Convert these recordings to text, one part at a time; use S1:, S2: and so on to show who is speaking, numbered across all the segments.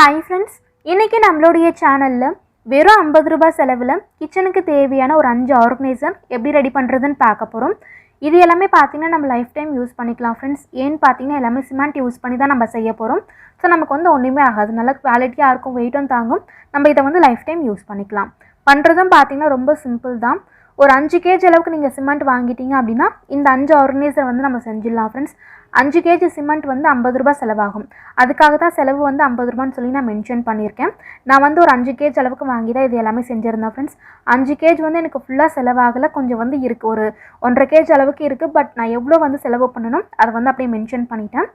S1: Hi friends இன்றைக்கி நம்மளுடைய சேனலில் வெறும் ஐம்பது ரூபாய் செலவில் கிச்சனுக்கு தேவையான ஒரு அஞ்சு ஆர்கனைசர் எப்படி ரெடி பண்ணுறதுன்னு பார்க்க போகிறோம் இது எல்லாமே பார்த்தீங்கன்னா நம்ம லைஃப் டைம் யூஸ் பண்ணிக்கலாம் ஃப்ரெண்ட்ஸ் ஏன்னு பார்த்தீங்கன்னா எல்லாமே சிமெண்ட் யூஸ் பண்ணி தான் நம்ம செய்ய போகிறோம் ஸோ நமக்கு வந்து ஒன்றுமே ஆகாது. நல்ல குவாலிட்டியாக இருக்கும் வெயிட்டும் தாங்கும். நம்ம இதை வந்து லைஃப் டைம் யூஸ் பண்ணிக்கலாம். பண்ணுறதும் பார்த்தீங்கன்னா ரொம்ப சிம்பிள் தான். ஒரு அஞ்சு கேஜி அளவுக்கு நீங்கள் சிமெண்ட் வாங்கிட்டீங்க அப்படின்னா இந்த அஞ்சு ஆர்கனைசர் வந்து நம்ம செஞ்சிடலாம் ஃப்ரெண்ட்ஸ் அஞ்சு கேஜி சிமெண்ட் வந்து ஐம்பது ரூபாய் செலவாகும். அதுக்காக தான் செலவு வந்து ஐம்பது ரூபான்னு சொல்லி நான் மென்ஷன் பண்ணியிருக்கேன். நான் வந்து ஒரு அஞ்சு கேஜ் அளவுக்கு வாங்கி தான் இது எல்லாமே செஞ்சுருந்தேன் ஃப்ரெண்ட்ஸ் அஞ்சு கேஜ் வந்து எனக்கு ஃபுல்லாக செலவாகலை. கொஞ்சம் வந்து இருக்குது ஒரு ஒன்றரை கேஜ் அளவுக்கு இருக்குது பட் நான் எவ்வளோ வந்து செலவு பண்ணணும் அதை வந்து அப்படியே மென்ஷன் பண்ணிட்டேன்.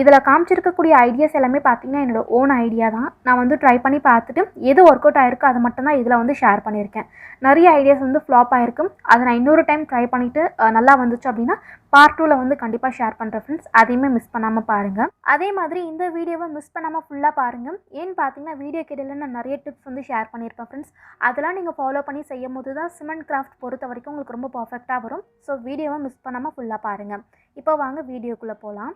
S1: இதில் காமிச்சிருக்கக்கூடிய ஐடியாஸ் எல்லாமே பார்த்தீங்கன்னா என்னோடய ஓன் ஐடியா தான். நான் வந்து ட்ரை பண்ணி பார்த்துட்டு எது ஒர்க் அவுட் ஆயிருக்கோ அதை மட்டும்தான் இதில் வந்து ஷேர் பண்ணியிருக்கேன். நிறைய ஐடியாஸ் வந்து ஃப்ளாப் ஆயிருக்கும் அதை நான் இன்னொரு டைம் ட்ரை பண்ணிவிட்டு நல்லா வந்துச்சு அப்படின்னா பார்ட் டூவில் வந்து கண்டிப்பாக ஷேர் பண்ணுறேன் ஃப்ரெண்ட்ஸ் அதையுமே மிஸ் பண்ணாமல் பாருங்கள் அதே மாதிரி இந்த வீடியோவை மிஸ் பண்ணாமல் ஃபுல்லாக பாருங்கள் ஏன்னு பார்த்தீங்கன்னா வீடியோ கிடையில் நான் நிறைய டிப்ஸ் வந்து ஷேர் பண்ணியிருப்பேன் ஃப்ரெண்ட்ஸ் அதெல்லாம் நீங்கள் ஃபாலோ பண்ணி செய்யும் போது தான் சிமெண்ட் கிராஃப்ட் பொறுத்த வரைக்கும் உங்களுக்கு ரொம்ப பர்ஃபெக்டாக வரும். ஸோ வீடியோவை மிஸ் பண்ணாமல் ஃபுல்லாக பாருங்கள் இப்போ வாங்க வீடியோக்குள்ளே போகலாம்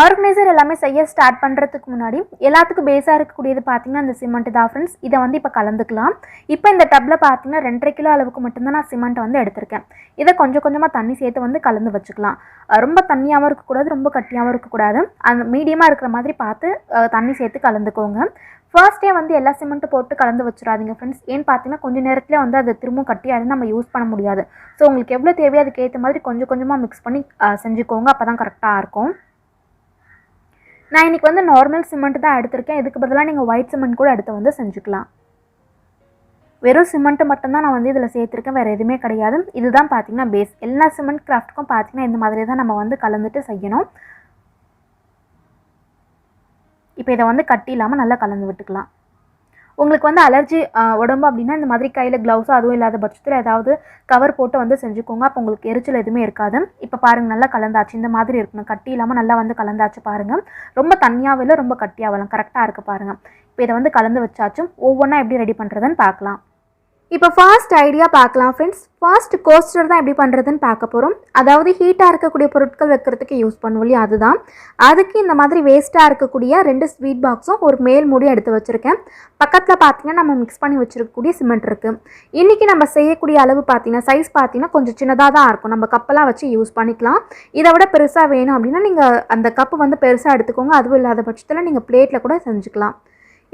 S1: ஆர்கனைசர் எல்லாமே செய்ய ஸ்டார்ட் பண்ணுறதுக்கு முன்னாடி எல்லாத்துக்கும் பேஸாக இருக்கக்கூடியது பார்த்தீங்கன்னா இந்த சிமெண்ட் தான் ஃப்ரெண்ட்ஸ் இதை வந்து இப்போ கலந்துக்கலாம். இப்போ இந்த டப்பில் பார்த்தீங்கன்னா ரெண்டரை கிலோ அளவுக்கு மட்டும்தான் நான் சிமெண்ட் வந்து எடுத்திருக்கேன். இதை கொஞ்சம் கொஞ்சமாக தண்ணி சேர்த்து வந்து கலந்து வச்சுக்கலாம். ரொம்ப தண்ணியாகவும் இருக்கக்கூடாது ரொம்ப கட்டியாகவும் இருக்கக்கூடாது. அந்த மீடியமாக இருக்கிற மாதிரி பார்த்து தண்ணி சேர்த்து கலந்துக்கோங்க. ஃபர்ஸ்டே வந்து எல்லா சிமெண்ட்டும் போட்டு கலந்து வச்சிடாதீங்க ஃப்ரெண்ட்ஸ் ஏன்னு பார்த்தீங்கன்னா கொஞ்சம் நேரத்தில் வந்து அதை திரும்பவும் கட்டியாயிருந்து நம்ம யூஸ் பண்ண முடியாது. ஸோ உங்களுக்கு எவ்வளோ தேவையோ அதுக்கேற்ற மாதிரி கொஞ்சம் கொஞ்சமாக மிக்ஸ் பண்ணி செஞ்சுக்கோங்க. அப்போ தான் கரெக்டாக இருக்கும். நான் இன்றைக்கி வந்து நார்மல் சிமெண்ட் தான் எடுத்திருக்கேன். இதுக்கு பதிலாக நீங்கள் ஒயிட் சிமெண்ட் கூட எடுத்து வந்து செஞ்சுக்கலாம். வெறும் சிமெண்ட்டு மட்டும்தான் நான் வந்து இதில் சேர்த்துருக்கேன். வேறு எதுவுமே கிடையாது. இதுதான் பார்த்தீங்கன்னா பேஸ் எல்லா சிமெண்ட் கிராஃப்ட்டுக்கும் பார்த்திங்கன்னா இந்த மாதிரி தான் நம்ம வந்து கலந்துட்டு செய்யணும். இப்போ இதை வந்து கட்டி இல்லாமல் நல்லா கலந்து விட்டுக்கலாம். உங்களுக்கு வந்து அலர்ஜி உடம்பு அப்படின்னா இந்த மாதிரி கையில் க்ளவுஸோ அதுவும் இல்லாத பட்சத்தில் ஏதாவது கவர் போட்டு வந்து செஞ்சுக்கோங்க. அப்போ உங்களுக்கு எரிச்சல் எதுவுமே இருக்காது. இப்போ பாருங்கள் நல்லா கலந்தாச்சு. இந்த மாதிரி இருக்கணும். கட்டி இல்லாமல் நல்லா வந்து கலந்தாச்சு பாருங்கள் ரொம்ப தண்ணியாகவும் இல்லை ரொம்ப கட்டியாகலாம் கரெக்டாக இருக்குது பாருங்கள் இப்போ இதை வந்து கலந்து வச்சாச்சும் ஒவ்வொன்றா எப்படி ரெடி பண்ணுறதுன்னு பார்க்கலாம். இப்போ ஃபர்ஸ்ட் ஐடியா பார்க்கலாம் ஃப்ரெண்ட்ஸ் ஃபர்ஸ்ட் கோஸ்டர் தான் எப்படி பண்ணுறதுன்னு பார்க்க போகிறோம் அதாவது ஹீட்டாக இருக்கக்கூடிய பொருட்கள் வைக்கிறதுக்கு யூஸ் பண்ணுவோம் இல்லையா? அதுதான். அதுக்கு இந்த மாதிரி வேஸ்ட்டாக இருக்கக்கூடிய ரெண்டு ஸ்வீட் பாக்ஸும் ஒரு மேல் மூடியும் எடுத்து வச்சுருக்கேன். பக்கத்தில் பார்த்தீங்கன்னா நம்ம மிக்ஸ் பண்ணி வச்சுருக்கக்கூடிய சிமெண்ட் இருக்குது இன்றைக்கி நம்ம செய்யக்கூடிய அளவு பார்த்தீங்கன்னா சைஸ் பார்த்தீங்கன்னா கொஞ்சம் சின்னதாக தான் இருக்கும். நம்ம கப்பெல்லாம் வச்சு யூஸ் பண்ணிக்கலாம். இதை விட பெருசாக வேணும் அப்படின்னா நீங்கள் அந்த கப்பு வந்து பெருசாக எடுத்துக்கோங்க. அதுவும் இல்லாத பட்சத்தில் நீங்கள் பிளேட்டில் கூட செஞ்சுக்கலாம்.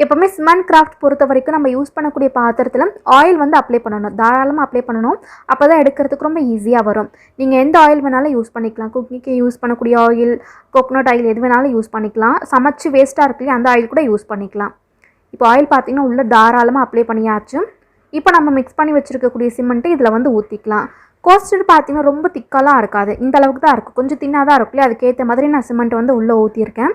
S1: எப்போவுமே சிமெண்ட் கிராஃப்ட் பொறுத்த வரைக்கும் நம்ம யூஸ் பண்ணக்கூடிய பாத்திரத்தில் ஆயில் வந்து அப்ளை பண்ணணும். தாராளமாக அப்ளை பண்ணணும். அப்போ தான் எடுக்கிறதுக்கு ரொம்ப ஈஸியாக வரும். நீங்கள் எந்த ஆயில் வேணாலும் யூஸ் பண்ணிக்கலாம். குக்கிங்க்கு யூஸ் பண்ணக்கூடிய ஆயில் கோகோனட் ஆயில் எது வேணாலும் யூஸ் பண்ணிக்கலாம். சமைச்சு வேஸ்ட்டாக இருக்குல்லையே அந்த ஆயில் கூட யூஸ் பண்ணிக்கலாம். இப்போ ஆயில் பார்த்தீங்கன்னா உள்ளே தாராளமாக அப்ளை பண்ணியாச்சு. இப்போ நம்ம மிக்ஸ் பண்ணி வச்சுருக்கக்கூடிய சிமெண்ட்டு இதில் வந்து ஊற்றிக்கலாம் கோஸ்டர் பார்த்தீங்கன்னா ரொம்ப திக்காலாம் இருக்காது. இந்த அளவுக்கு தான் இருக்கும். கொஞ்சம் தின்னாக தான் இருக்கும் இல்லையா? அதுக்கேற்ற மாதிரி நான் சிமெண்ட் வந்து உள்ளே ஊற்றியிருக்கேன்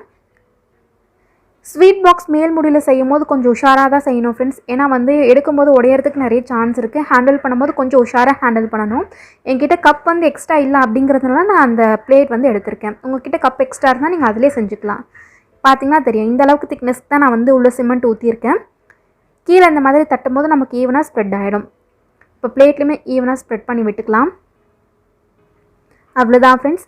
S1: ஸ்வீட் பாக்ஸ் மேல் முடியில் செய்யும் போது கொஞ்சம் உஷாராக தான் செய்யணும் ஃப்ரெண்ட்ஸ் ஏன்னா வந்து எடுக்கும்போது உடையறதுக்கு நிறைய சான்ஸ் இருக்குது ஹேண்டில் பண்ணும்போது கொஞ்சம் உஷாராக ஹேண்டில் பண்ணணும். என்கிட்ட கப் வந்து எக்ஸ்ட்ரா இல்லை அப்படிங்கிறதுனால நான் அந்த பிளேட் வந்து எடுத்திருக்கேன். உங்ககிட்ட கப் எக்ஸ்ட்ரா இருந்தால் நீங்கள் அதிலே செஞ்சுக்கலாம். பார்த்தீங்கன்னா தெரியும். இந்த அளவுக்கு திக்னஸ் தான் நான் வந்து உள்ள சிமெண்ட் ஊற்றிருக்கேன் கீழே இந்த மாதிரி தட்டும் போது நமக்கு ஈவனாக ஸ்ப்ரெட் ஆகிடும் இப்போ பிளேட்லேயுமே ஈவனாக ஸ்ப்ரெட் பண்ணி விட்டுக்கலாம். அவ்வளோதான் ஃப்ரெண்ட்ஸ்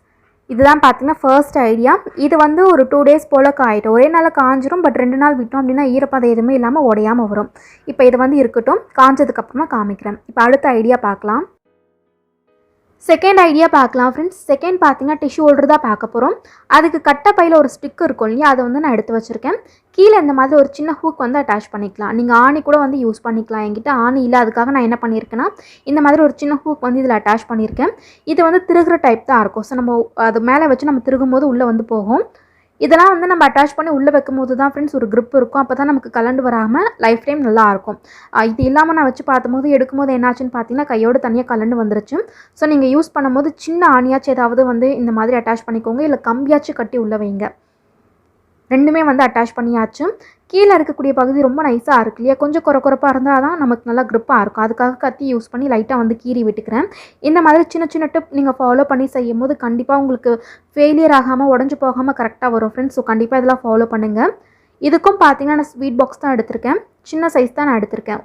S1: இதுதான் பார்த்தீங்கன்னா ஃபர்ஸ்ட் ஐடியா இது வந்து ஒரு டூ டேஸ் போல் காயிட்டும். ஒரே நாள் காஞ்சிரும் பட் ரெண்டு நாள் விட்டோம் அப்படின்னா ஈரப்பதம் எதுவுமே இல்லாமல் உடையாமல் வரும். இப்போ இது வந்து இருக்கட்டும். காஞ்சதுக்கப்புறமா காமிக்கிறேன். இப்போ அடுத்த ஐடியா பார்க்கலாம். செகண்ட் ஐடியா பார்க்கலாம் ஃப்ரெண்ட்ஸ் செகண்ட் பார்த்தீங்கன்னா டிஷ்யூ ஹோல்டர் தான் பார்க்க போகிறோம் அதுக்கு கட்டை பையில் ஒரு ஸ்டிக் இருக்கும் இல்லையா அதை வந்து நான் எடுத்து வச்சுருக்கேன். கீழே இந்த மாதிரி ஒரு சின்ன ஹூக் வந்து அட்டாச் பண்ணிக்கலாம். நீங்கள் ஆணி கூட வந்து யூஸ் பண்ணிக்கலாம். என்கிட்ட ஆணி இல்லை அதுக்காக நான் என்ன பண்ணியிருக்கேன்னா இந்த மாதிரி ஒரு சின்ன ஹூக் வந்து இதில் அட்டாச் பண்ணியிருக்கேன். இது வந்து திருகிற டைப் தான் இருக்கும். ஸோ நம்ம அது மேலே வச்சு நம்ம திருகும்போது உள்ளே வந்து போகும். இதெல்லாம் வந்து நம்ம அட்டாச் பண்ணி உள்ளே வைக்கும் போது தான் ஃப்ரெண்ட்ஸ் ஒரு க்ரிப் இருக்கும். அப்போ தான் நமக்கு கலண்டு வராமல் லைஃப் டைம் நல்லாயிருக்கும். இது இல்லாமல் நான் வச்சு பார்க்கும்போது எடுக்கும்போது என்னாச்சுன்னு பார்த்தீங்கன்னா கையோடு தனியாக கலண்டு வந்துருச்சு. ஸோ நீங்கள் யூஸ் பண்ணும்போது சின்ன ஆணியாச்சும் ஏதாவது வந்து இந்த மாதிரி அட்டாச் பண்ணிக்கோங்க. இல்லை கம்பியாச்சும் கட்டி உள்ளே வைங்க. ரெண்டுமே வந்து அட்டாச் பண்ணியாச்சு. கீழே இருக்கக்கூடிய பகுதி ரொம்ப நைஸாக இருக்கு இல்லையா? கொஞ்சம் குறை குறைப்பாக இருந்தால் தான் நமக்கு நல்லா க்ரிப்பாக இருக்கும். அதுக்காக கத்தி யூஸ் பண்ணி லைட்டாக வந்து கீறி விட்டுக்கிறேன். இந்த மாதிரி சின்ன சின்ன டிப் நீங்கள் ஃபாலோ பண்ணி செய்யும் போது கண்டிப்பாக உங்களுக்கு ஃபெயிலியர் ஆகாமல் உடஞ்சி போகாமல் கரெக்டாக வரும் ஃப்ரெண்ட்ஸ் ஸோ கண்டிப்பாக இதெல்லாம் ஃபாலோ பண்ணுங்கள் இதுக்கும் பார்த்தீங்கன்னா நான் ஸ்வீட் பாக்ஸ் தான் எடுத்திருக்கேன். சின்ன சைஸ் தான் நான் எடுத்திருக்கேன்.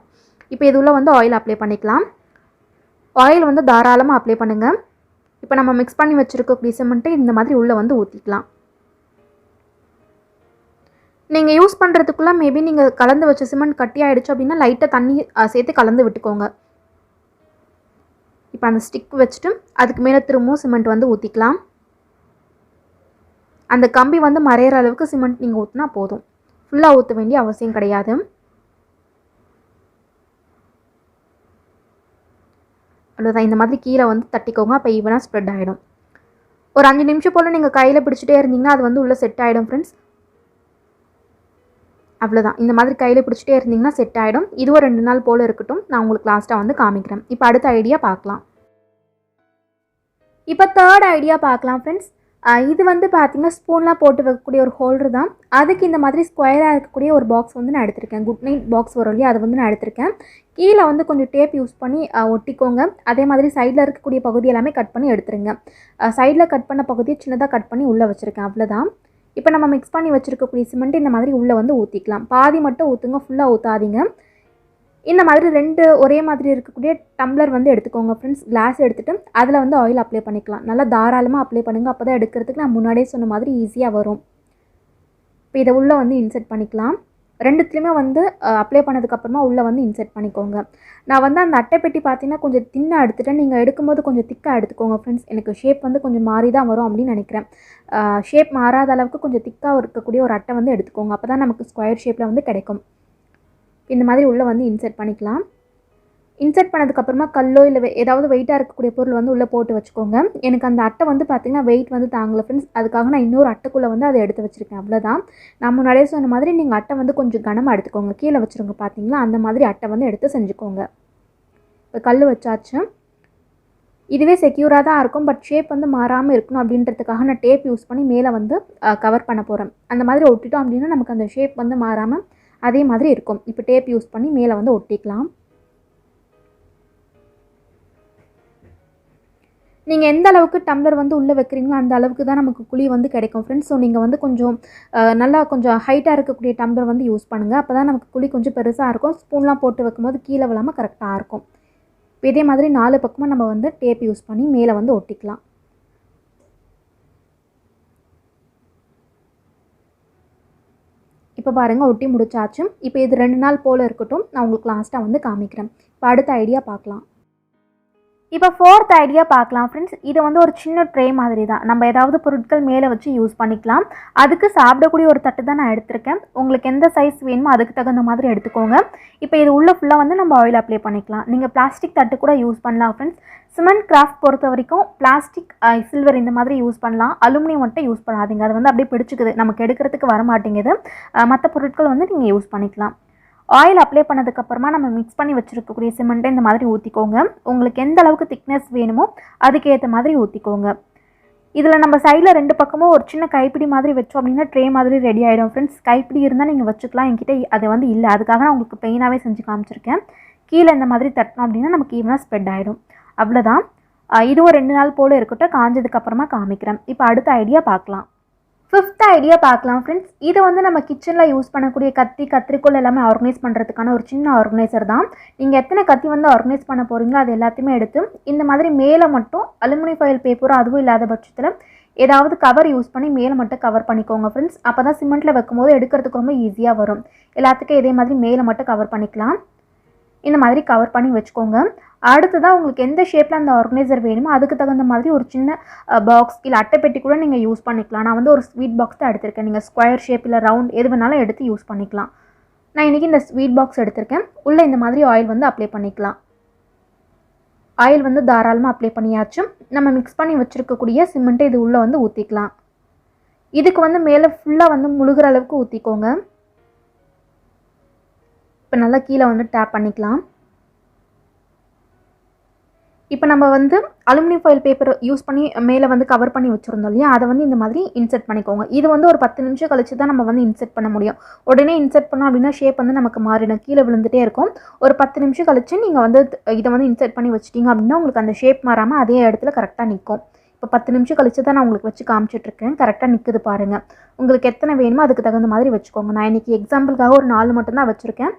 S1: இப்போ இது வந்து ஆயில் அப்ளை பண்ணிக்கலாம். ஆயில் வந்து தாராளமாக அப்ளை பண்ணுங்கள் இப்போ நம்ம மிக்ஸ் பண்ணி வச்சுருக்கக்கூடிய சிமெண்ட்டை இந்த மாதிரி உள்ளே வந்து ஊற்றிக்கலாம் நீங்கள் யூஸ் பண்ணுறதுக்குள்ளே மேபி நீங்கள் கலந்து வச்ச சிமெண்ட் கட்டி ஆகிடுச்சு அப்படின்னா லைட்டாக தண்ணி சேர்த்து கலந்து விட்டுக்கோங்க. இப்போ அந்த ஸ்டிக் வச்சுட்டு அதுக்கு மேலே திரும்பவும் சிமெண்ட் வந்து ஊற்றிக்கலாம் அந்த கம்பி வந்து மறையிற அளவுக்கு சிமெண்ட் நீங்கள் ஊற்றினா போதும். ஃபுல்லாக ஊற்ற வேண்டிய அவசியம் கிடையாது. அவ்வளோதான் இந்த மாதிரி கீழே வந்து தட்டிக்கோங்க. அப்போ ஈவனாக ஸ்ப்ரெட் ஆகிடும் ஒரு அஞ்சு நிமிஷம் போல் நீங்கள் கையில் பிடிச்சிட்டே இருந்தீங்கன்னா அது வந்து உள்ளே செட் ஆகிடும் ஃப்ரெண்ட்ஸ் அவ்வளோதான் இந்த மாதிரி கையில் பிடிச்சிட்டே இருந்தீங்கன்னா செட் ஆகிடும் இதுவும் ரெண்டு நாள் போல் இருக்கட்டும். நான் உங்களுக்கு லாஸ்ட்டாக வந்து காமிக்கிறேன். இப்போ அடுத்த ஐடியா பார்க்கலாம். இப்போ தேர்ட் ஐடியா பார்க்கலாம் ஃப்ரெண்ட்ஸ் இது வந்து பார்த்தீங்கன்னா ஸ்பூன்லாம் போட்டு வைக்கக்கூடிய ஒரு ஹோல்டர் தான். அதுக்கு இந்த மாதிரி ஸ்கொயராக இருக்கக்கூடிய ஒரு பாக்ஸ் வந்து நான் எடுத்திருக்கேன். குட் நைட் பாக்ஸ் வரும் இல்லையா? அதை வந்து நான் எடுத்திருக்கேன். கீழே வந்து கொஞ்சம் டேப் யூஸ் பண்ணி ஒட்டிக்கோங்க. அதே மாதிரி சைடில் இருக்கக்கூடிய பகுதி எல்லாமே கட் பண்ணி எடுத்துருங்க. சைடில் கட் பண்ண பகுதியை சின்னதாக கட் பண்ணி உள்ளே வச்சுருக்கேன். அவ்வளோதான் இப்போ நம்ம மிக்ஸ் பண்ணி வச்சுருக்கக்கூடிய சிமெண்ட் இந்த மாதிரி உள்ளே வந்து ஊற்றிக்கலாம் பாதி மட்டும் ஊற்றுங்க ஃபுல்லாக ஊற்றாதீங்க இந்த மாதிரி ரெண்டு ஒரே மாதிரி இருக்கக்கூடிய டம்ளர் வந்து எடுத்துக்கோங்க ஃப்ரெண்ட்ஸ் கிளாஸ் எடுத்துகிட்டு அதில் வந்து ஆயில் அப்ளை பண்ணிக்கலாம். நல்லா தாராளமாக அப்ளை பண்ணுங்கள் அப்போ தான் எடுக்கிறதுக்கு நான் முன்னாடியே சொன்ன மாதிரி ஈஸியாக வரும். இப்போ இதை உள்ளே வந்து இன்செர்ட் பண்ணிக்கலாம். ரெண்டுத்துலேயுமே வந்து அப்ளை பண்ணதுக்கப்புறமா உள்ளே வந்து இன்செர்ட் பண்ணிக்கோங்க. நான் வந்து அந்த அட்டை பெட்டி பார்த்தீங்கன்னா கொஞ்சம் தின்னாக எடுத்துகிட்டேன் நீங்கள் எடுக்கும்போது கொஞ்சம் திக்காக எடுத்துக்கோங்க ஃப்ரெண்ட்ஸ் எனக்கு ஷேப் வந்து கொஞ்சம் மாறி தான் வரும் அப்படின்னு நினைக்கிறேன். ஷேப் மாறாத அளவுக்கு கொஞ்சம் திக்காக இருக்கக்கூடிய ஒரு அட்டை வந்து எடுத்துக்கோங்க. அப்போ தான் நமக்கு ஸ்கொயர் ஷேப்பில் வந்து கிடைக்கும். இந்த மாதிரி உள்ளே வந்து இன்செர்ட் பண்ணிக்கலாம். இன்செர்ட் பண்ணதுக்கப்புறமா கல்லோ இல்லை ஏதாவது வெயிட்டாக இருக்கக்கூடிய பொருள் வந்து உள்ளே போட்டு வச்சுக்கோங்க. எனக்கு அந்த அட்டை வந்து பார்த்திங்கன்னா வெயிட் வந்து தாங்கலை ஃப்ரெண்ட்ஸ் அதுக்காக நான் இன்னொரு அட்டைக்குள்ளே வந்து அதை எடுத்து வச்சுருக்கேன். அவ்வளோதான் நான் முன்னாடியே சொன்ன மாதிரி நீங்கள் அட்டை வந்து கொஞ்சம் கனமாக எடுத்துக்கோங்க. கீழே வச்சுருங்க பார்த்தீங்களா அந்த மாதிரி அட்டை வந்து எடுத்து செஞ்சுக்கோங்க. இப்போ கல் வச்சாச்சு. இதுவே செக்யூராக தான் இருக்கும். பட் ஷேப் வந்து மாறாமல் இருக்கணும் அப்படின்றதுக்காக நான் டேப் யூஸ் பண்ணி மேலே வந்து கவர் பண்ண போகிறேன் அந்த மாதிரி ஒட்டிட்டோம் அப்படின்னா நமக்கு அந்த ஷேப் வந்து மாறாமல் அதே மாதிரி இருக்கும். இப்போ டேப் யூஸ் பண்ணி மேலே வந்து ஒட்டிக்கலாம். நீங்கள் எந்த அளவுக்கு டம்ளர் வந்து உள்ளே வைக்கிறீங்களோ அந்த அளவுக்கு தான் நமக்கு குழி வந்து கிடைக்கும் ஃப்ரெண்ட்ஸ் ஸோ நீங்கள் வந்து கொஞ்சம் நல்லா கொஞ்சம் ஹைட்டாக இருக்கக்கூடிய டம்ளர் வந்து யூஸ் பண்ணுங்கள் அப்போ தான் நமக்கு குழி கொஞ்சம் பெருசாக இருக்கும். ஸ்பூன்லாம் போட்டு வைக்கும்போது கீழே விழாமல் கரெக்டாக இருக்கும். இப்போ இதே மாதிரி நாலு பக்கமாக நம்ம வந்து டேப் யூஸ் பண்ணி மேலே வந்து ஒட்டிக்கலாம். இப்போ பாருங்கள் ஒட்டி முடிச்சாச்சும் இப்போ இது ரெண்டு நாள் போல் இருக்கட்டும். நான் உங்களுக்கு லாஸ்ட்டாக வந்து காமிக்கிறேன். இப்போ அடுத்த ஐடியா பார்க்கலாம். இப்போ ஃபோர்த் ஐடியா பார்க்கலாம் ஃப்ரெண்ட்ஸ் இது வந்து ஒரு சின்ன ட்ரே மாதிரி தான் நம்ம ஏதாவது பொருட்கள் மேலே வச்சு யூஸ் பண்ணிக்கலாம். அதுக்கு சாப்பிடக்கூடிய ஒரு தட்டு தான் நான் எடுத்திருக்கேன். உங்களுக்கு எந்த சைஸ் வேணுமோ அதுக்கு தகுந்த மாதிரி எடுத்துக்கோங்க. இப்போ இது உள்ள ஃபுல்லாக வந்து நம்ம ஆயில் அப்ளை பண்ணிக்கலாம். நீங்கள் பிளாஸ்டிக் தட்டு கூட யூஸ் பண்ணலாம் ஃப்ரெண்ட்ஸ் சிமெண்ட் கிராஃப்ட் பொறுத்த வரைக்கும் பிளாஸ்டிக் சில்வர் இந்த மாதிரி யூஸ் பண்ணலாம். அலுமினியம் மட்டும் யூஸ் பண்ணாதீங்க. அது வந்து அப்படியே பிடிச்சிக்குது. நமக்கு எடுக்கிறதுக்கு வர மாட்டேங்குது மற்ற பொருட்கள் வந்து நீங்கள் யூஸ் பண்ணிக்கலாம். ஆயில் அப்ளை பண்ணதுக்கப்புறமா நம்ம மிக்ஸ் பண்ணி வச்சுருக்கக்கூடிய சிமெண்ட்டை இந்த மாதிரி ஊற்றிக்கோங்க உங்களுக்கு எந்த அளவுக்கு திக்னஸ் வேணுமோ அதுக்கேற்ற மாதிரி ஊற்றிக்கோங்க இதில் நம்ம சைடில் ரெண்டு பக்கமும் ஒரு சின்ன கைப்பிடி மாதிரி வச்சோம் அப்படின்னா ட்ரே மாதிரி ரெடி ஆகிடும் ஃப்ரெண்ட்ஸ் கைப்பிடி இருந்தால் நீங்கள் வச்சுக்கலாம். என்கிட்ட அது வந்து இல்லை. அதுக்காக நான் உங்களுக்கு பெயினாகவே செஞ்சு காமிச்சிருக்கேன். கீழே இந்த மாதிரி தட்டினோம் அப்படின்னா நமக்கு ஈவனாக ஸ்ப்ரெட் ஆகிடும் அவ்வளோதான் இதுவும் ரெண்டு நாள் போல் இருக்கட்டும். காஞ்சதுக்கப்புறமா காமிக்கிறேன். இப்போ அடுத்த ஐடியா பார்க்கலாம். ஃபிஃப்த் ஐடியா பார்க்கலாம் ஃப்ரெண்ட்ஸ் இதை வந்து நம்ம கிச்சனில் யூஸ் பண்ணக்கூடிய கத்தி கத்திரிக்கோள் எல்லாமே ஆர்கனைஸ் பண்ணுறதுக்கான ஒரு சின்ன ஆர்கனைசர் தான். நீங்கள் எத்தனை கத்தி வந்து ஆர்கனைஸ் பண்ண போகிறீங்களோ அது எல்லாத்தையுமே எடுத்து இந்த மாதிரி மேலே மட்டும் அலுமினியம் ஃபைல் பேப்பரும் அதுவும் இல்லாத பட்சத்தில் ஏதாவது கவர் யூஸ் பண்ணி மேலே மட்டும் கவர் பண்ணிக்கோங்க ஃப்ரெண்ட்ஸ் அப்போ தான் சிமெண்ட்டில் வைக்கும்போது எடுக்கிறதுக்கு ரொம்ப ஈஸியாக வரும். எல்லாத்துக்கும் இதே மாதிரி மேலே மட்டும் கவர் பண்ணிக்கலாம். இந்த மாதிரி கவர் பண்ணி வச்சுக்கோங்க. அடுத்ததாக உங்களுக்கு எந்த ஷேப்பில் அந்த ஆர்கனைசர் வேணுமோ அதுக்கு தகுந்த மாதிரி ஒரு சின்ன பாக்ஸ் இல்லை அட்டைப்பெட்டி கூட நீங்கள் யூஸ் பண்ணிக்கலாம். நான் வந்து ஒரு ஸ்வீட் பாக்ஸ் தான் எடுத்திருக்கேன். நீங்கள் ஸ்கொயர் ஷேப் இல்லை ரவுண்ட் எது வேணாலும் எடுத்து யூஸ் பண்ணிக்கலாம். நான் இன்றைக்கி இந்த ஸ்வீட் பாக்ஸ் எடுத்திருக்கேன். உள்ளே இந்த மாதிரி ஆயில் வந்து அப்ளை பண்ணிக்கலாம். ஆயில் வந்து தாராளமாக அப்ளை பண்ணியாச்சு. நம்ம மிக்ஸ் பண்ணி வச்சுருக்கக்கூடிய சிமெண்ட்டை இது உள்ளே வந்து ஊற்றிக்கலாம் இதுக்கு வந்து மேலே ஃபுல்லாக வந்து முழுகிற அளவுக்கு ஊற்றிக்கோங்க இப்போ நல்லா கீழே வந்து டேப் பண்ணிக்கலாம். இப்போ நம்ம வந்து அலுமினியம் ஃபைல் பேப்பர் யூஸ் பண்ணி மேலே வந்து கவர் பண்ணி வச்சுருந்தோம் இல்லையா? அதை வந்து இந்த மாதிரி இன்செர்ட் பண்ணிக்கோங்க. இது வந்து ஒரு பத்து நிமிஷம் கழிச்சு தான் நம்ம வந்து இன்செர்ட் பண்ண முடியும். உடனே இன்செர்ட் பண்ணோம் அப்படின்னா ஷேப் வந்து நமக்கு மாறிடும். கீழே விழுந்துட்டே இருக்கும். ஒரு பத்து நிமிஷம் கழிச்சு நீங்கள் வந்து இதை வந்து இன்செர்ட் பண்ணி வச்சிட்டிங்க அப்படின்னா உங்களுக்கு அந்த ஷேப் மாறாமல் அதே இடத்துல கரெக்டாக நிற்கும். இப்போ பத்து நிமிஷம் கழிச்சு தான் நான் உங்களுக்கு வச்சு காமிச்சிட்ருக்கேன். கரெக்டாக நிற்குது பாருங்கள் உங்களுக்கு எத்தனை வேணுமோ அதுக்கு தகுந்த மாதிரி வச்சுக்கோங்க. நான் இன்றைக்கி எக்ஸாம்பிளுக்காக ஒரு நாலு மட்டும்தான் வச்சுருக்கேன்.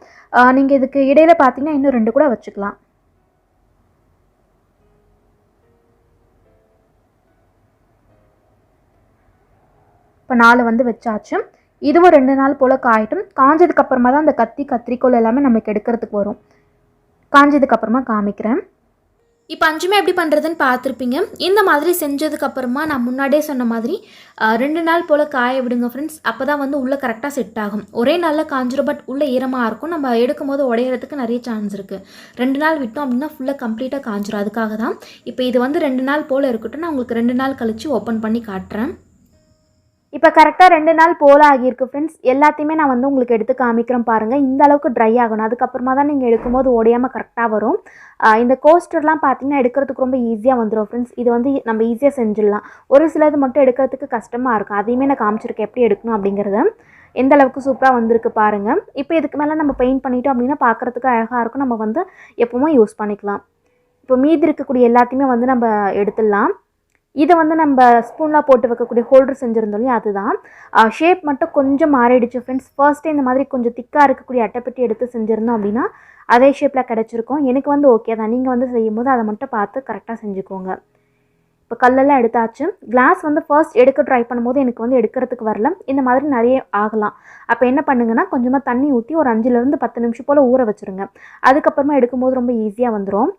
S1: நீங்கள் இதுக்கு இடையில பார்த்தீங்கன்னா இன்னும் ரெண்டு கூட வச்சுக்கலாம். இப்போ நாலு வந்து வச்சாச்சு. இதுவும் ரெண்டு நாள் போல் காயட்டும். காஞ்சதுக்கப்புறமா தான் அந்த கத்தி கத்திரிக்கோல் எல்லாமே நமக்கு எடுக்கிறதுக்கு வரும். காஞ்சதுக்கு அப்புறமா காமிக்கிறேன். இப்போ அஞ்சுமே எப்படி பண்ணுறதுன்னு பார்த்துருப்பீங்க. இந்த மாதிரி செஞ்சதுக்கப்புறமா நான் முன்னாடியே சொன்ன மாதிரி ரெண்டு நாள் போல் காய விடுங்க ஃப்ரெண்ட்ஸ் அப்போ தான் வந்து உள்ளே கரெக்டாக செட் ஆகும். ஒரே நாளில் காஞ்சிரும் பட் உள்ளே ஈரமாக இருக்கும். நம்ம எடுக்கும் போது உடையிறதுக்கு நிறைய சான்ஸ் இருக்குது ரெண்டு நாள் விட்டோம் அப்படின்னா ஃபுல்லாக கம்ப்ளீட்டாக காஞ்சிரும். அதுக்காக தான் இப்போ இது வந்து ரெண்டு நாள் போல் இருக்கட்டும். நான் உங்களுக்கு ரெண்டு நாள் கழித்து ஓப்பன் பண்ணி காட்டுறேன். இப்போ கரெக்டாக ரெண்டு நாள் போல் ஆகியிருக்கு ஃப்ரெண்ட்ஸ் எல்லாத்தையுமே நான் வந்து உங்களுக்கு எடுத்து காமிக்கிறேன் பாருங்கள் இந்த அளவுக்கு ட்ரை ஆகணும். அதுக்கப்புறமா தான் நீங்கள் எடுக்கும்போது உடையாமல் கரெக்டாக வரும். இந்த கோஸ்டர்லாம் பார்த்தீங்கன்னா எடுக்கிறதுக்கு ரொம்ப ஈஸியாக வந்துடும் ஃப்ரெண்ட்ஸ் இது வந்து நம்ம ஈஸியாக செஞ்சிடலாம். ஒரு சிலது மட்டும் எடுக்கிறதுக்கு கஷ்டமாக இருக்கும். அதையுமே நான் காமிச்சிருக்கேன். எப்படி எடுக்கணும் அப்படிங்கிறத. எந்த அளவுக்கு சூப்பராக வந்திருக்கு பாருங்கள் இப்போ இதுக்கு மேலே நம்ம பெயிண்ட் பண்ணிட்டோம் அப்படின்னா பார்க்குறதுக்கு அழகாக இருக்கும். நம்ம வந்து எப்பவுமே யூஸ் பண்ணிக்கலாம். இப்போ மீதி இருக்கக்கூடிய எல்லாத்தையுமே வந்து நம்ம எடுத்துடலாம். இதை வந்து நம்ம ஸ்பூனில் போட்டு வைக்கக்கூடிய ஹோல்டர் செஞ்சுருந்தோம் இல்லையா? அதுதான். ஷேப் மட்டும் கொஞ்சம் மாறிடுச்சு ஃப்ரெண்ட்ஸ் ஃபர்ஸ்ட்டே இந்த மாதிரி கொஞ்சம் திக்காக இருக்கக்கூடிய அட்டைப்பெட்டி எடுத்து செஞ்சுருந்தோம் அப்படின்னா அதே ஷேப்பில் கிடச்சிருக்கும். எனக்கு வந்து ஓகே தான். நீங்கள் வந்து செய்யும்போது அதை மட்டும் பார்த்து கரெக்டாக செஞ்சுக்கோங்க. இப்போ கல்லெல்லாம் எடுத்தாச்சு. கிளாஸ் வந்து ஃபர்ஸ்ட் எடுக்க ட்ரை பண்ணும்போது எனக்கு வந்து எடுக்கிறதுக்கு வரல. இந்த மாதிரி நிறைய ஆகலாம். அப்போ என்ன பண்ணுங்கன்னா கொஞ்சமாக தண்ணி ஊற்றி ஒரு அஞ்சுலேருந்து பத்து நிமிஷம் போல் ஊற வச்சுருங்க. அதுக்கப்புறமா எடுக்கும்போது ரொம்ப ஈஸியாக வந்துடும்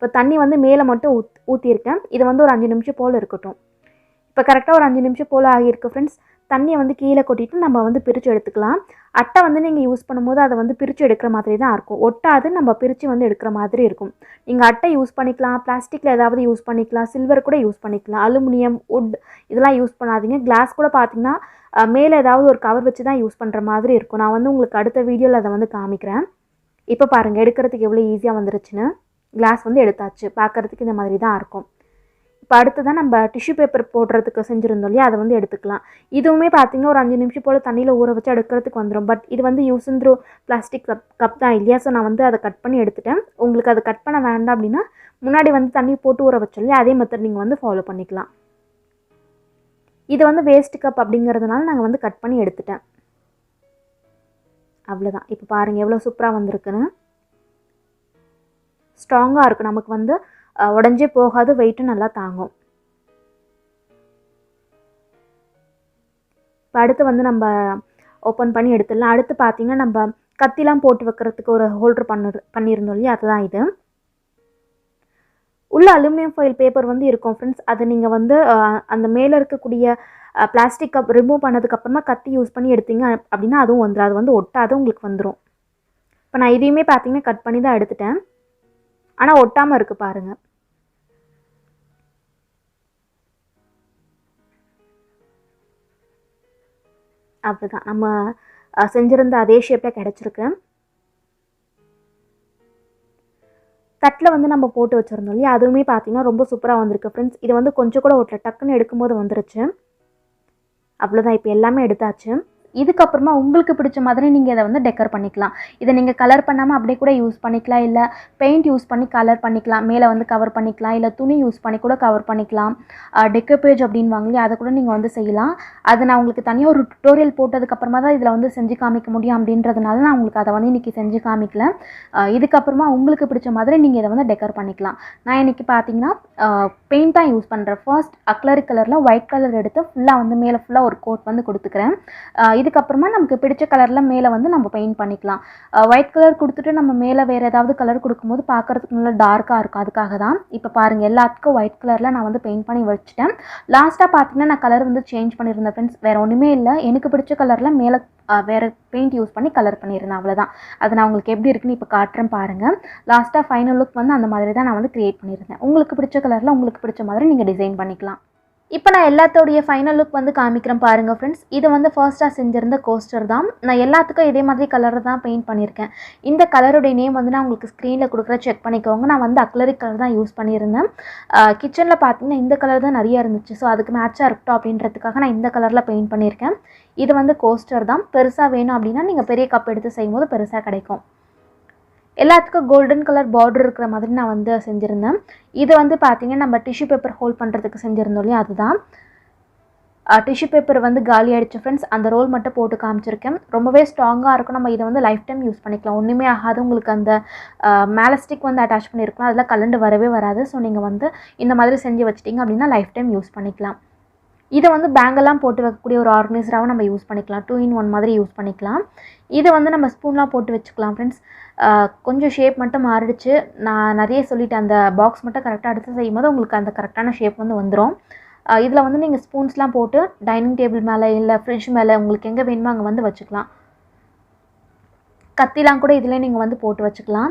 S1: இப்போ தண்ணி வந்து மேலே மட்டும் ஊத் ஊற்றியிருக்கேன் இது வந்து ஒரு அஞ்சு நிமிஷம் போல் இருக்கட்டும். இப்போ கரெக்டாக ஒரு அஞ்சு நிமிஷம் போல் ஆகியிருக்கு ஃப்ரெண்ட்ஸ் தண்ணியை வந்து கீழே கொட்டிட்டு நம்ம வந்து பிரித்து எடுத்துக்கலாம். அட்டை வந்து நீங்கள் யூஸ் பண்ணும்போது அதை வந்து பிரித்து எடுக்கிற மாதிரி தான் இருக்கும். ஒட்டாது நம்ம பிரித்து வந்து எடுக்கிற மாதிரி இருக்கும். நீங்கள் அட்டை யூஸ் பண்ணிக்கலாம். பிளாஸ்டிக்கில் ஏதாவது யூஸ் பண்ணிக்கலாம். சில்வர் கூட யூஸ் பண்ணிக்கலாம். அலுமினியம் உட் இதெல்லாம் யூஸ் பண்ணாதீங்க. கிளாஸ் கூட பார்த்தீங்கன்னா மேலே ஏதாவது ஒரு கவர் வச்சு தான் யூஸ் பண்ணுற மாதிரி இருக்கும். நான் வந்து உங்களுக்கு அடுத்த வீடியோவில் அதை வந்து காமிக்கிறேன். இப்போ பாருங்கள் எடுக்கிறதுக்கு எவ்வளோ ஈஸியாக வந்துருச்சுன்னு. கிளாஸ் வந்து எடுத்தாச்சு. பார்க்குறதுக்கு இந்த மாதிரி தான் இருக்கும். இப்போ அடுத்து தான் நம்ம டிஷ்யூ பேப்பர் போடுறதுக்கு செஞ்சுருந்தோம் இல்லையா? அதை வந்து எடுத்துக்கலாம். இதுவுமே பார்த்தீங்கன்னா ஒரு அஞ்சு நிமிஷம் போல் தண்ணியில் ஊற வச்சு எடுக்கிறதுக்கு வந்துடும் பட் இது வந்து use through plastic cup cup தான் இல்லையா? ஸோ நான் வந்து அதை கட் பண்ணி எடுத்துட்டேன். உங்களுக்கு அதை கட் பண்ண வேண்டாம் அப்படின்னா முன்னாடி வந்து தண்ணி போட்டு ஊற வச்சோம் இல்லையா? அதே மெத்தட் நீங்கள் வந்து ஃபாலோ பண்ணிக்கலாம். இது வந்து வேஸ்ட் கப் அப்படிங்கிறதுனால நாங்கள் வந்து கட் பண்ணி எடுத்துட்டேன். அவ்வளோதான் இப்போ பாருங்கள் எவ்வளோ சூப்பராக வந்திருக்குன்னு. ஸ்ட்ராங்காக இருக்கும் நமக்கு வந்து உடஞ்சே போகாது வெயிட்டும் நல்லா தாங்கும். இப்போ அடுத்து வந்து நம்ம ஓப்பன் பண்ணி எடுத்துடலாம். அடுத்து பார்த்தீங்கன்னா நம்ம கத்திலாம் போட்டு வைக்கிறதுக்கு ஒரு ஹோல்டர் பண்ணு பண்ணியிருந்தோம் இல்லையா? அதுதான் இது. உள்ள அலுமினியம் ஃபைல் பேப்பர் வந்து இருக்கும் ஃப்ரெண்ட்ஸ் அது நீங்கள் வந்து அந்த மேலே இருக்கக்கூடிய பிளாஸ்டிக் கப் ரிமூவ் பண்ணதுக்கப்புறமா கத்தி யூஸ் பண்ணி எடுத்தீங்க அப்படின்னா அதுவும் வந்துடும் அது வந்து ஒட்டாது உங்களுக்கு வந்துடும் இப்போ நான் இதையுமே பார்த்தீங்கன்னா கட் பண்ணி தான் எடுத்துட்டேன். ஆனால் ஒட்டாமல் இருக்குது பாருங்கள் அப்படிதான் நம்ம செஞ்சிருந்த அதே ஷேப்பில் கிடச்சிருக்கு. தட்டில் வந்து நம்ம போட்டு வச்சுருந்தோம் இல்லையா? அதுவுமே பார்த்தீங்கன்னா ரொம்ப சூப்பராக வந்திருக்கு ஃப்ரெண்ட்ஸ் இது வந்து கொஞ்சம் கூட ஒட்டல. டக்குன்னு எடுக்கும்போது வந்துருச்சு. அவ்வளோதான் இப்போ எல்லாமே எடுத்தாச்சு. இதுக்கப்புறமா உங்களுக்கு பிடிச்ச மாதிரி நீங்கள் இதை வந்து டெக்கர் பண்ணிக்கலாம். இதை நீங்கள் கலர் பண்ணாமல் அப்படியே கூட யூஸ் பண்ணிக்கலாம். இல்லை பெயிண்ட் யூஸ் பண்ணி கலர் பண்ணிக்கலாம். மேலே வந்து கவர் பண்ணிக்கலாம். இல்லை துணி யூஸ் பண்ணி கூட கவர் பண்ணிக்கலாம். டெக்கர் பேஜ் அப்படின்னு வாங்கலையே அதை கூட நீங்கள் வந்து செய்யலாம். அதை நான் உங்களுக்கு தனியாக ஒரு டுட்டோரியல் போட்டதுக்கப்புறமா தான் இதில் வந்து செஞ்சு காமிக்க முடியும் அப்படின்றதுனால நான் உங்களுக்கு அதை வந்து இன்றைக்கி செஞ்சு காமிக்கல. இதுக்கப்புறமா உங்களுக்கு பிடிச்ச மாதிரி நீங்கள் இதை வந்து டெக்கர் பண்ணிக்கலாம். நான் இன்றைக்கி பார்த்தீங்கன்னா பெயிண்ட் தான் யூஸ் பண்ணுறேன் ஃபர்ஸ்ட் அக்லர் கலரில் ஒயிட் கலர் எடுத்து ஃபுல்லாக வந்து மேலே ஃபுல்லாக ஒரு கோட் வந்து கொடுத்துக்கிறேன். இதுக்கப்புறமா நமக்கு பிடிச்ச கலரில் மேலே வந்து நம்ம பெயிண்ட் பண்ணிக்கலாம். ஒயிட் கலர் கொடுத்துட்டு நம்ம மேலே வேறு ஏதாவது கலர் கொடுக்கும்போது பார்க்குறதுக்கு நல்லா டார்க்காக இருக்கும். அதுக்காக தான் இப்போ பாருங்கள் எல்லாத்துக்கும் ஒயிட் கலரில் நான் வந்து பெயிண்ட் பண்ணி வச்சுட்டேன். லாஸ்ட்டாக பார்த்தீங்கன்னா நான் கலர் வந்து சேஞ்ச் பண்ணியிருந்தேன் ஃப்ரெண்ட்ஸ் வேறு ஒன்றுமே இல்லை. எனக்கு பிடிச்ச கலரில் மேலே வேறு பெயிண்ட் யூஸ் பண்ணி கலர் பண்ணியிருந்தேன் அவ்வளோதான் அது நான் உங்களுக்கு எப்படி இருக்குன்னு இப்போ காட்டுறேன் பாருங்கள் லாஸ்ட்டாக ஃபைனல் லுக் வந்து அந்த மாதிரி தான் நான் வந்து க்ரியேட் பண்ணியிருந்தேன். உங்களுக்கு பிடிச்ச கலரில் உங்களுக்கு பிடிச்ச மாதிரி நீங்கள் டிசைன் பண்ணிக்கலாம். இப்போ நான் எல்லாத்தோடைய ஃபைனல் லுக் வந்து காமிக்கிறேன் பாருங்கள் ஃப்ரெண்ட்ஸ் இது வந்து ஃபர்ஸ்ட்டாக செஞ்சிருந்த கோஸ்டர் தான். நான் எல்லாத்துக்கும் இதே மாதிரி கலர் தான் பெயிண்ட் பண்ணியிருக்கேன். இந்த கலருடைய நேம் வந்து நான் உங்களுக்கு ஸ்க்ரீனில் கொடுக்குற செக் பண்ணிக்கோங்க. நான் வந்து அக்லரிக் கலர் தான் யூஸ் பண்ணியிருந்தேன். கிச்சனில் பார்த்தீங்கன்னா இந்த கலர் தான் நிறைய இருந்துச்சு. ஸோ அதுக்கு மேட்சாக இருக்கட்டும் அப்படின்றதுக்காக நான் இந்த கலரில் பெயிண்ட் பண்ணியிருக்கேன். இது வந்து கோஸ்டர் தான். பெருசாக வேணும் அப்படின்னா நீங்கள் பெரிய கப் எடுத்து செய்யும்போது பெருசாக கிடைக்கும். எல்லாத்துக்கும் கோல்டன் கலர் பார்டர் இருக்கிற மாதிரி நான் வந்து செஞ்சுருந்தேன். இதை வந்து பார்த்தீங்கன்னா நம்ம டிஷ்யூ பேப்பர் ஹோல்ட் பண்ணுறதுக்கு செஞ்சுருந்தோம் இல்லையா? அதுதான். டிஷ்யூ பேப்பர் வந்து காலி ஆகிடுச்சு ஃப்ரெண்ட்ஸ் அந்த ரோல் மட்டும் போட்டு காமிச்சிருக்கேன். ரொம்பவே ஸ்ட்ராங்காக இருக்கும். நம்ம இதை வந்து லைஃப் டைம் யூஸ் பண்ணிக்கலாம். ஒன்றுமே ஆகாது. உங்களுக்கு அந்த மேலே ஸ்டிக் வந்து அட்டாச் பண்ணியிருக்கலாம். அதெல்லாம் கலண்டு வரவே வராது. ஸோ நீங்கள் வந்து இந்த மாதிரி செஞ்சு வச்சிட்டிங்க அப்படின்னா லைஃப் டைம் யூஸ் பண்ணிக்கலாம். இதை வந்து பேங்கெல்லாம் போட்டு வைக்கக்கூடிய ஒரு ஆர்கனைசராகவும் நம்ம யூஸ் பண்ணிக்கலாம். டூ இன் ஒன் மாதிரி யூஸ் பண்ணிக்கலாம். இதை வந்து நம்ம ஸ்பூன்லாம் போட்டு வச்சுக்கலாம் ஃப்ரெண்ட்ஸ் கொஞ்சம் ஷேப் மட்டும் மாறிடுச்சு. நான் நிறைய சொல்லிவிட்டு அந்த பாக்ஸ் மட்டும் கரெக்டாக எடுத்து செய்யும் போது உங்களுக்கு அந்த கரெக்டான ஷேப் வந்து வந்துடும் இதில் வந்து நீங்கள் ஸ்பூன்ஸ்லாம் போட்டு டைனிங் டேபிள் மேலே இல்லை ஃப்ரிட்ஜ் மேலே உங்களுக்கு எங்கே வேணுமோ அங்கே வந்து வச்சுக்கலாம். கத்திலாம் கூட இதில் நீங்கள் வந்து போட்டு வச்சுக்கலாம்.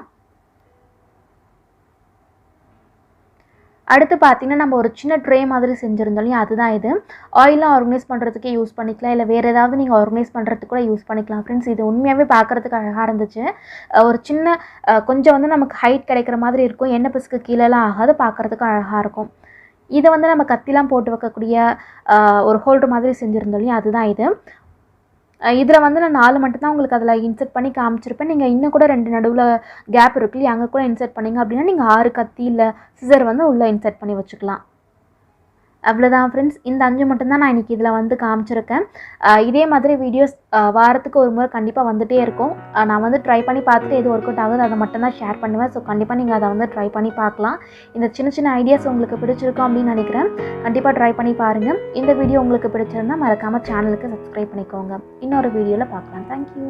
S1: அடுத்து பார்த்தீங்கன்னா நம்ம ஒரு சின்ன ட்ரே மாதிரி செஞ்சுருந்தோம் அதுதான் இது. ஆயிலாம் ஆர்கனைஸ் பண்ணுறதுக்கே யூஸ் பண்ணிக்கலாம். இல்லை வேறு ஏதாவது நீங்கள் ஆர்கனைஸ் பண்ணுறதுக்கு கூட யூஸ் பண்ணிக்கலாம். ஃப்ரெண்ட்ஸ் இது உண்மையாகவே பார்க்குறதுக்கு அழகாக இருந்துச்சு. ஒரு சின்ன கொஞ்சம் வந்து நமக்கு ஹைட் கிடைக்கிற மாதிரி இருக்கும். எண்ணெய் பிசுக்கு கீழேலாம் ஆகாது. பார்க்குறதுக்கு அழகாக இருக்கும். இதை வந்து நம்ம கத்திலாம் போட்டு வைக்கக்கூடிய ஒரு ஹோல்டர் மாதிரி செஞ்சுருந்தோம் இல்லையா அதுதான் இது. இதில் வந்து நான் நாலு மட்டும்தான் உங்களுக்கு அதில் இன்செர்ட் பண்ணி காமிச்சிருப்பேன். நீங்கள் இன்னும் கூட ரெண்டு நடுவில் கேப் இருக்கு இல்லையா அங்கே கூட இன்செர்ட் பண்ணீங்க அப்படின்னா நீங்கள் ஆறு கத்தி இல்லை சிசர் வந்து உள்ளே இன்செர்ட் பண்ணி வச்சுக்கலாம். அவ்வளோதான் ஃப்ரெண்ட்ஸ் இந்த அஞ்சு மட்டும்தான் நான் இன்றைக்கி இதில் வந்து காமிச்சிருக்கேன். இதே மாதிரி வீடியோஸ் வாரத்துக்கு ஒரு முறை கண்டிப்பாக வந்துகிட்டே இருக்கும். நான் வந்து ட்ரை பண்ணி பார்த்துட்டு எது ஒர்க் அவுட் ஆகுது அதை மட்டும்தான் ஷேர் பண்ணுவேன். ஸோ கண்டிப்பாக நீங்கள் அதை வந்து ட்ரை பண்ணி பார்க்கலாம். இந்த சின்ன சின்ன ஐடியாஸ் உங்களுக்கு பிடிச்சிருக்கும் அப்படின்னு நினைக்கிறேன். கண்டிப்பாக ட்ரை பண்ணி பாருங்கள் இந்த வீடியோ உங்களுக்கு பிடிச்சிருந்தா மறக்காமல் சேனலுக்கு சப்ஸ்கிரைப் பண்ணிக்கோங்க. இன்னொரு வீடியோவில் பார்க்கலாம். தேங்க்யூ